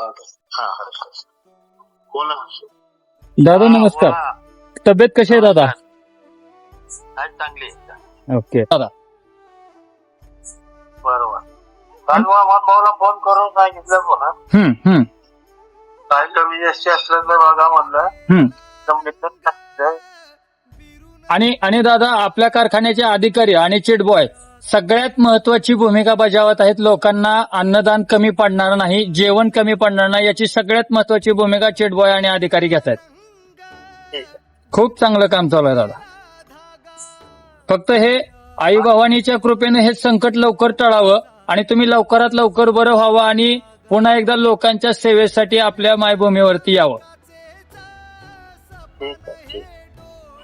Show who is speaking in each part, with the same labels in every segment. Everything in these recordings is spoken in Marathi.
Speaker 1: हा बोला.
Speaker 2: दादा नमस्कार.
Speaker 1: बोला.
Speaker 2: तब्येत कशी आहे दादा?
Speaker 1: चांगली आहे.
Speaker 2: ओके. दादा.
Speaker 1: बरोबर. काल मोहम्मद भाऊला फोन करून सांगितलं पुन्हा
Speaker 2: हम्म हम्म
Speaker 1: काय कमी जास्ती असलं तर बघा म्हणलं
Speaker 2: हम्म
Speaker 1: सांगितलं
Speaker 2: आणि आणि दादा आपल्या कारखान्याचे अधिकारी आणि चिटबॉय सगळ्यात महत्वाची भूमिका बजावत आहेत. लोकांना अन्नदान कमी पडणार नाही जेवण कमी पडणार नाही याची सगळ्यात महत्वाची भूमिका चिटबॉय आणि अधिकारी घेत आहेत. खूप चांगलं काम चालू आहे दादा. फक्त हे आई भवानीच्या कृपेने हे संकट लवकर टळावं आणि तुम्ही लवकरात लवकर बरं व्हावं आणि पुन्हा एकदा लोकांच्या सेवेसाठी आपल्या मायभूमीवरती यावं.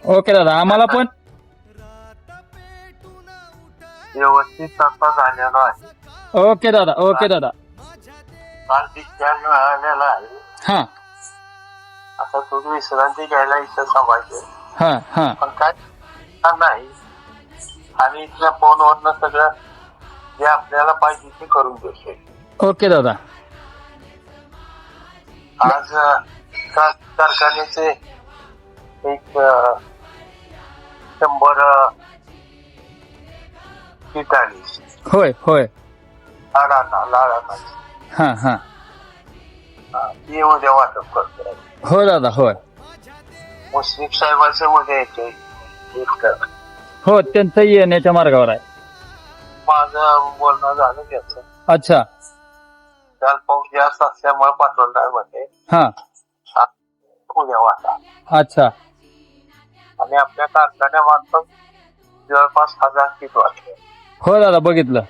Speaker 2: ओके दादा आम्हाला पण.
Speaker 1: व्यवस्थित आता झालेला आहे.
Speaker 2: ओके दादा ओके दादा.
Speaker 1: मिळालेला आहे.
Speaker 2: हा.
Speaker 1: आता तुम्ही विश्रांती घ्यायला इथं
Speaker 2: हा हा.
Speaker 1: पण काय नाही. आणि इथल्या फोनवरनं सगळं जे आपल्याला पाहिजे ते करून देतो
Speaker 2: ओके दादा.
Speaker 1: आज अ, कारखान्याचे एक अ, शंभर आली.
Speaker 2: होय होय.
Speaker 1: लाडाना लाडाना
Speaker 2: हा हा.
Speaker 1: हा, ती उद्या वाटप करतो.
Speaker 2: हो दादा होय.
Speaker 1: मुश्रीफ साहेबांचं उद्या येते.
Speaker 2: हो त्यांचं येण्याच्या मार्गावर आहे.
Speaker 1: माझं बोलणं झालं त्याचं.
Speaker 2: अच्छा.
Speaker 1: काल पाऊस जास्त असल्यामुळे पाठवलं नाही म्हणते
Speaker 2: हा.
Speaker 1: हा, उद्या वाटा.
Speaker 2: अच्छा.
Speaker 1: आणि आपल्या कारखान्यामार्फत जवळपास हजार सीट वाटले
Speaker 2: हो दादा बघितलं.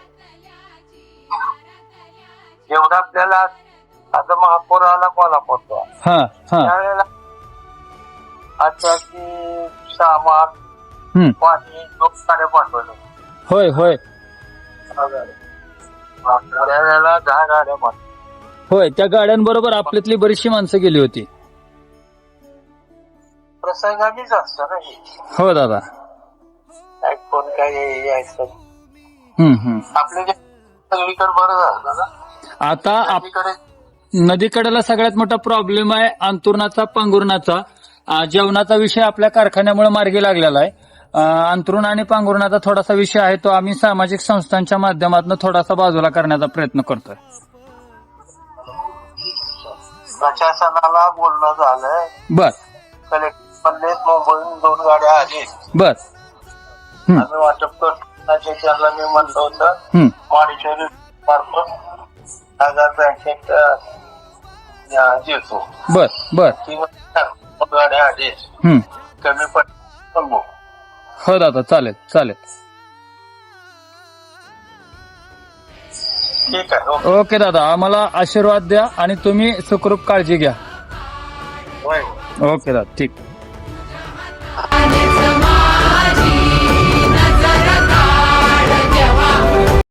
Speaker 1: जेवढं आपल्याला आता महापौर आला कोल्हापूरचा
Speaker 2: हा हा.
Speaker 1: त्यावेळेला सामान
Speaker 2: हम्म.
Speaker 1: पाणी दोन गाड्या पाठवले.
Speaker 2: होय होय.
Speaker 1: त्यावेळेला दहा गाड्या पाठवल्या
Speaker 2: होय त्या गाड्यांबरोबर आपल्यातली बरीचशी माणसं गेली होती.
Speaker 1: प्रसंगानेच असतं ना हे.
Speaker 2: हो दादा.
Speaker 1: काय कोण काय यायचं
Speaker 2: हम्म हम्म.
Speaker 1: आपल्या जे सगळीकडे बरं झालं ना
Speaker 2: आता आप-
Speaker 1: सगळीकडे
Speaker 2: नदीकडेला सगळ्यात मोठा प्रॉब्लेम आहे अंतुरणाचा पांघुरणाचा. अं, जेवणाचा विषय आपल्या कारखान्यामुळे मार्गी लागलेला आहे. अं, अंथरुण आणि पांघुरणाचा थोडासा विषय आहे तो आम्ही सामाजिक संस्थांच्या माध्यमातून थोडासा बाजूला करण्याचा प्रयत्न करतोय.
Speaker 1: प्रशासनाला बोलणं झालं
Speaker 2: बर.
Speaker 1: कलेक्टर म्हणले मुंबईहून दोन गाड्या आली
Speaker 2: बर. हम्म.
Speaker 1: आम्ही वाटप करतो. त्यांना मी म्हणलं होतं
Speaker 2: हम्म.
Speaker 1: मॉनिटरी मार्फत हजार पॅकेट देतो.
Speaker 2: बर बर.
Speaker 1: ती म्हणतात, दोन गाड्या आली
Speaker 2: हम्म.
Speaker 1: कमी पण
Speaker 2: हो दादा चालेल चालेल.
Speaker 1: ठीक आहे ओके.
Speaker 2: ओके दादा आम्हाला आशीर्वाद द्या आणि तुम्ही सुखरूप काळजी घ्या.
Speaker 1: होय.
Speaker 2: ओके दादा ठीक.